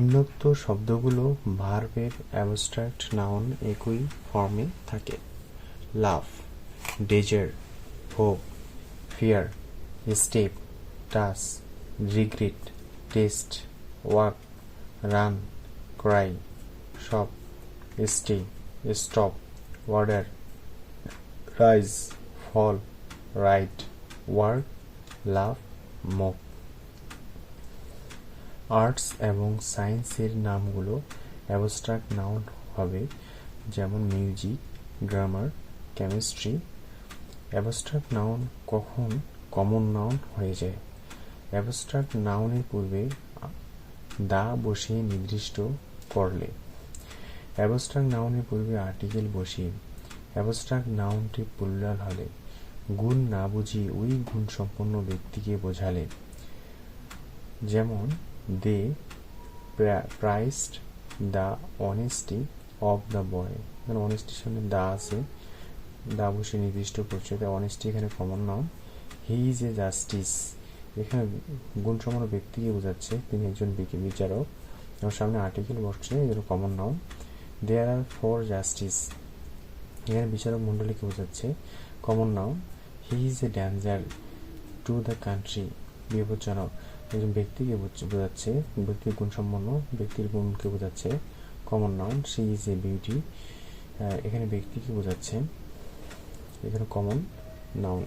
নিম্নোক্ত শব্দগুলো ভার্বের অ্যাবস্ট্রাক্ট নাউন একই ফর্মে থাকে। Love desire hope fear, step, toss, regret, taste, walk, run, cry, shop, stay, stop, order, rise, fall, write work love mock arts এবং সায়েন্সের নামগুলো অ্যাবস্ট্রাক্ট নাউন হবে, যেমন music, grammar, chemistry. Abstract noun কখন common noun হয়ে যায়? Abstract নাউনের পূর্বে দা বসিয়ে নির্দিষ্ট করলে। অ্যাবস্ট্রাক্ট নাউনের পূর্বে আর্টিকেল বসিয়ে। অ্যাবস্ট্রাক্ট নাউনটি প্লুরাল হলে গুণ না বুঝিয়ে ওই গুণ সম্পন্ন ব্যক্তিকে বোঝালে। যেমন they praised the honesty of the boy এখানে অনেস্টির সামনে দা আছে। দা বসে নির্দিষ্ট করছে তাই অনেস্টি এখানে কমন নাম হি ইজ এ জাস্টিস এখানে গুণসম্পন্ন ব্যক্তিকে বোঝাচ্ছে। তিনি একজন বিচারক। ওর সামনে আর্টিকেল বসছে, এগুলো কমন নাম দেয়ার আর ফর জাস্টিস এখানে বিচারক মণ্ডলীকে বোঝাচ্ছে। Common noun he is a danger to the country বিপজ্জনক একজন ব্যক্তিকে বোঝ- বোঝাচ্ছে, ব্যক্তির গুণ সম্পন্ন, ব্যক্তির গুণকে বোঝাচ্ছে। Common noun she is a beauty এখানে ব্যক্তিকে বোঝাচ্ছে। এখানে কমন নাউন